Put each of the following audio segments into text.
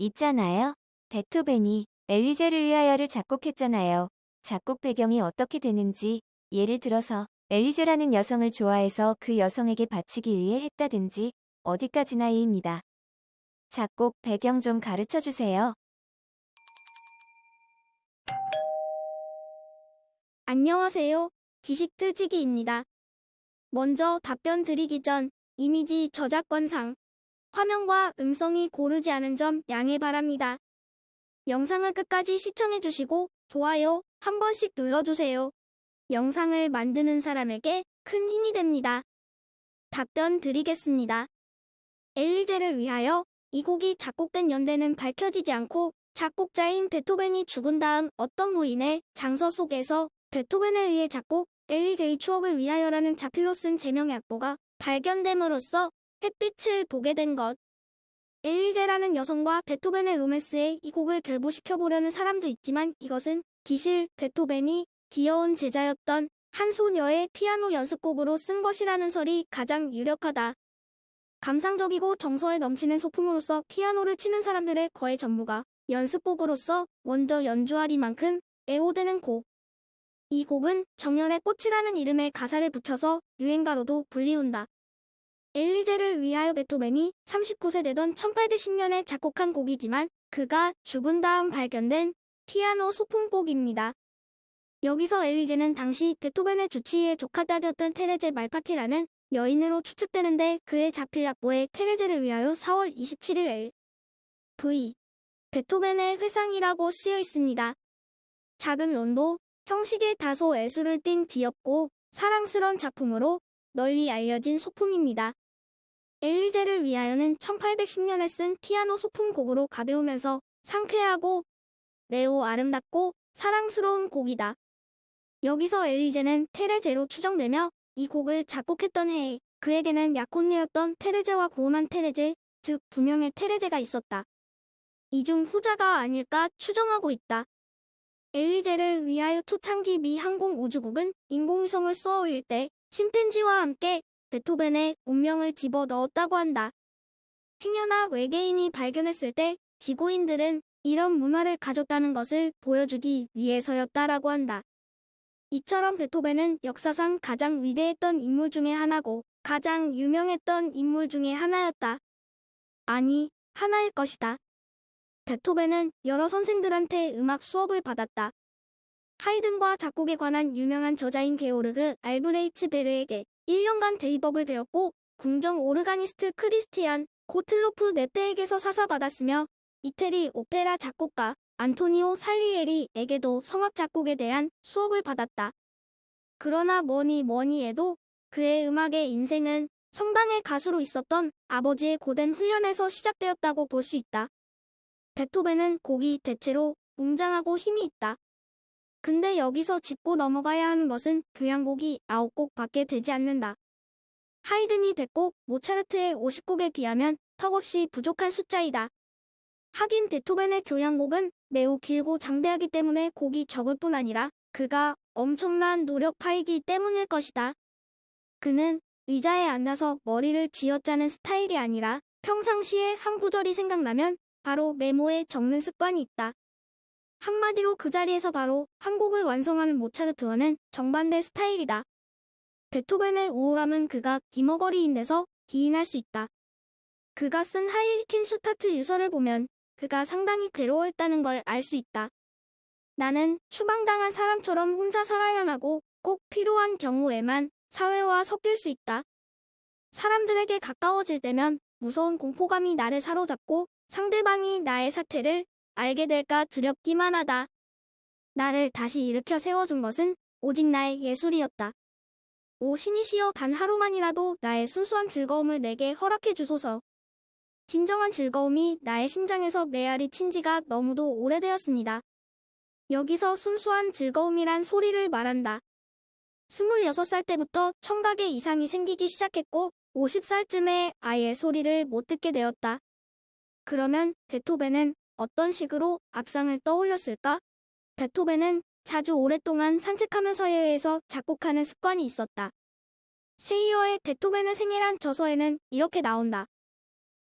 있잖아요. 베토벤이 엘리제를 위하여를 작곡했잖아요. 작곡 배경이 어떻게 되는지 예를 들어서 엘리제라는 여성을 좋아해서 그 여성에게 바치기 위해 했다든지 어디까지나 이입니다. 작곡 배경 좀 가르쳐 주세요. 안녕하세요. 지식틀지기입니다. 먼저 답변 드리기 전 이미지 저작권상 화면과 음성이 고르지 않은 점 양해 바랍니다. 영상을 끝까지 시청해주시고 좋아요 한 번씩 눌러주세요. 영상을 만드는 사람에게 큰 힘이 됩니다. 답변 드리겠습니다. 엘리제를 위하여 이 곡이 작곡된 연대는 밝혀지지 않고 작곡자인 베토벤이 죽은 다음 어떤 무인의 장서 속에서 베토벤에 의해 작곡 엘리제의 추억을 위하여라는 자필로 쓴 제명의 악보가 발견됨으로써 햇빛을 보게 된 것. 엘리제라는 여성과 베토벤의 로맨스에 이 곡을 결부시켜 보려는 사람도 있지만 이것은 기실 베토벤이 귀여운 제자였던 한 소녀의 피아노 연습곡으로 쓴 것이라는 설이 가장 유력하다. 감상적이고 정서에 넘치는 소품으로서 피아노를 치는 사람들의 거의 전부가 연습곡으로서 먼저 연주하리만큼 애호되는 곡. 이 곡은 정연의 꽃이라는 이름의 가사를 붙여서 유행가로도 불리운다. 엘리제를 위하여 베토벤이 39세 되던 1810년에 작곡한 곡이지만 그가 죽은 다음 발견된 피아노 소품곡입니다. 여기서 엘리제는 당시 베토벤의 주치의의 조카딸이었던 테레제 말파티라는 여인으로 추측되는데 그의 자필 악보에 테레제를 위하여 4월 27일 L. V. 베토벤의 회상이라고 쓰여 있습니다. 작은 론도 형식에 다소 애수를 띤 귀엽고 사랑스러운 작품으로 널리 알려진 소품입니다. 엘리제를 위하여는 1810년에 쓴 피아노 소품곡으로 가벼우면서 상쾌하고 매우 아름답고 사랑스러운 곡이다. 여기서 엘리제는 테레제로 추정되며 이 곡을 작곡했던 해에 그에게는 약혼녀였던 테레제와 고음한 테레제, 즉 두 명의 테레제가 있었다. 이 중 후자가 아닐까 추정하고 있다. 엘리제를 위하여 초창기 미 항공우주국은 인공위성을 쏘아 올릴 때 침팬지와 함께 베토벤의 운명을 집어 넣었다고 한다. 행여나 외계인이 발견했을 때 지구인들은 이런 문화를 가졌다는 것을 보여주기 위해서였다라고 한다. 이처럼 베토벤은 역사상 가장 위대했던 인물 중의 하나고 가장 유명했던 인물 중의 하나였다. 아니, 하나일 것이다. 베토벤은 여러 선생들한테 음악 수업을 받았다. 하이든과 작곡에 관한 유명한 저자인 게오르그 알브레이츠 베르에게 1년간 대위법을 배웠고 궁정 오르가니스트 크리스티안 고틀로프 네페에게서 사사받았으며 이태리 오페라 작곡가 안토니오 살리에리에게도 성악 작곡에 대한 수업을 받았다. 그러나 뭐니 뭐니 해도 그의 음악의 인생은 성당의 가수로 있었던 아버지의 고된 훈련에서 시작되었다고 볼 수 있다. 베토벤은 곡이 대체로 웅장하고 힘이 있다. 근데 여기서 짚고 넘어가야 하는 것은 교향곡이 9곡 밖에 되지 않는다. 하이든이 100곡, 모차르트의 50곡에 비하면 턱없이 부족한 숫자이다. 하긴 베토벤의 교향곡은 매우 길고 장대하기 때문에 곡이 적을 뿐 아니라 그가 엄청난 노력파이기 때문일 것이다. 그는 의자에 앉아서 머리를 쥐어짜는 스타일이 아니라 평상시에 한 구절이 생각나면 바로 메모에 적는 습관이 있다. 한마디로 그 자리에서 바로 한 곡을 완성하는 모차르트와는 정반대 스타일이다. 베토벤의 우울함은 그가 기머거리인 데서 기인할 수 있다. 그가 쓴 하이리킨 슈타트 유서를 보면 그가 상당히 괴로워했다는 걸 알 수 있다. 나는 추방당한 사람처럼 혼자 살아야 하고 꼭 필요한 경우에만 사회와 섞일 수 있다. 사람들에게 가까워질 때면 무서운 공포감이 나를 사로잡고 상대방이 나의 사태를 알게 될까 두렵기만 하다. 나를 다시 일으켜 세워준 것은 오직 나의 예술이었다. 오 신이시여 단 하루만이라도 나의 순수한 즐거움을 내게 허락해 주소서. 진정한 즐거움이 나의 심장에서 메아리 친 지가 너무도 오래되었습니다. 여기서 순수한 즐거움이란 소리를 말한다. 26살 때부터 청각에 이상이 생기기 시작했고 50살쯤에 아예 소리를 못 듣게 되었다. 그러면 베토벤은 어떤 식으로 악상을 떠올렸을까? 베토벤은 자주 오랫동안 산책하면서 해외에서 작곡하는 습관이 있었다. 세이어의 베토벤의 생일한 저서에는 이렇게 나온다.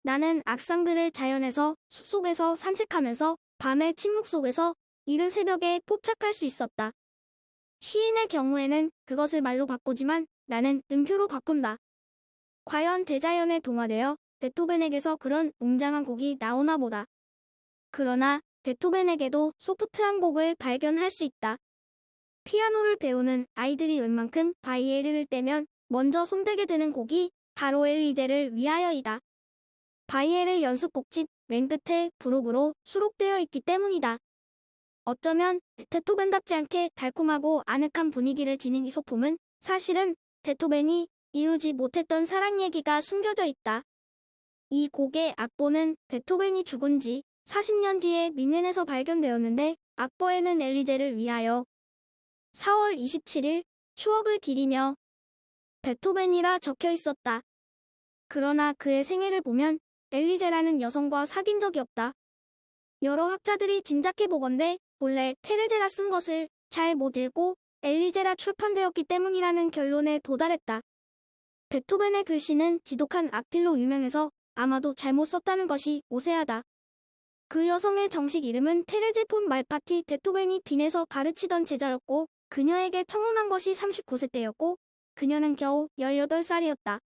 나는 악상들을 자연에서 숲속에서 산책하면서 밤의 침묵 속에서 이른 새벽에 포착할 수 있었다. 시인의 경우에는 그것을 말로 바꾸지만 나는 음표로 바꾼다. 과연 대자연에 동화되어 베토벤에게서 그런 웅장한 곡이 나오나 보다. 그러나 베토벤에게도 소프트한 곡을 발견할 수 있다. 피아노를 배우는 아이들이 웬만큼 바이에르를 떼면 먼저 손대게 되는 곡이 바로 엘리제를 위하여이다. 바이에르 연습곡집 맨 끝에 부록으로 수록되어 있기 때문이다. 어쩌면 베토벤답지 않게 달콤하고 아늑한 분위기를 지닌 이 소품은 사실은 베토벤이 이루지 못했던 사랑 얘기가 숨겨져 있다. 이 곡의 악보는 베토벤이 죽은 지 40년 뒤에 민넨에서 발견되었는데 악보에는 엘리제를 위하여 4월 27일 추억을 기리며 베토벤이라 적혀 있었다. 그러나 그의 생애를 보면 엘리제라는 여성과 사귄 적이 없다. 여러 학자들이 짐작해 보건대 본래 테레제가 쓴 것을 잘 못 읽고 엘리제라 출판되었기 때문이라는 결론에 도달했다. 베토벤의 글씨는 지독한 악필로 유명해서 아마도 잘못 썼다는 것이 오세하다. 그 여성의 정식 이름은 테레제 폰 말파티 베토벤이 빈에서 가르치던 제자였고 그녀에게 청혼한 것이 39세 때였고 그녀는 겨우 18살이었다.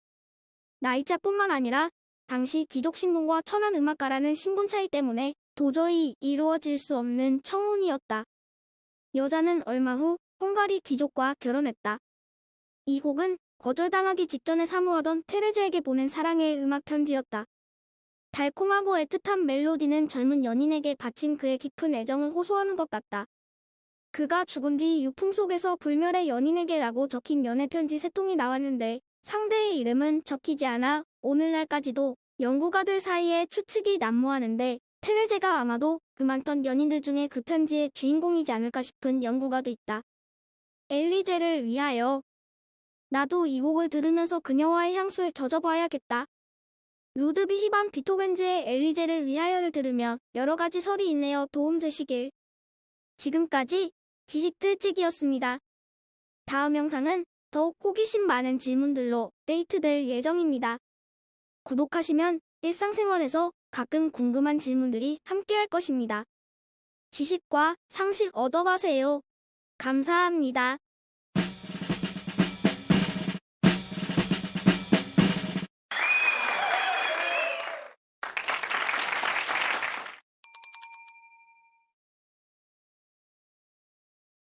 나이차뿐만 아니라 당시 귀족신분과 천안음악가라는 신분 차이 때문에 도저히 이루어질 수 없는 청혼이었다. 여자는 얼마 후 헝가리 귀족과 결혼했다. 이 곡은 거절당하기 직전에 사모하던 테레즈에게 보낸 사랑의 음악 편지였다. 달콤하고 애틋한 멜로디는 젊은 연인에게 바친 그의 깊은 애정을 호소하는 것 같다. 그가 죽은 뒤 유품 속에서 불멸의 연인에게라고 적힌 연애 편지 세 통이 나왔는데 상대의 이름은 적히지 않아 오늘날까지도 연구가들 사이에 추측이 난무하는데 테레제가 아마도 그 많던 연인들 중에 그 편지의 주인공이지 않을까 싶은 연구가도 있다. 엘리제를 위하여 나도 이 곡을 들으면서 그녀와의 향수에 젖어봐야겠다. 루드비 히반 비토벤즈의 엘리제를 위하여를 들으며 여러 가지 설이 있네요. 도움 되시길. 지금까지 지식들찍이었습니다. 다음 영상은 더욱 호기심 많은 질문들로 데이트될 예정입니다. 구독하시면 일상생활에서 가끔 궁금한 질문들이 함께할 것입니다. 지식과 상식 얻어가세요. 감사합니다.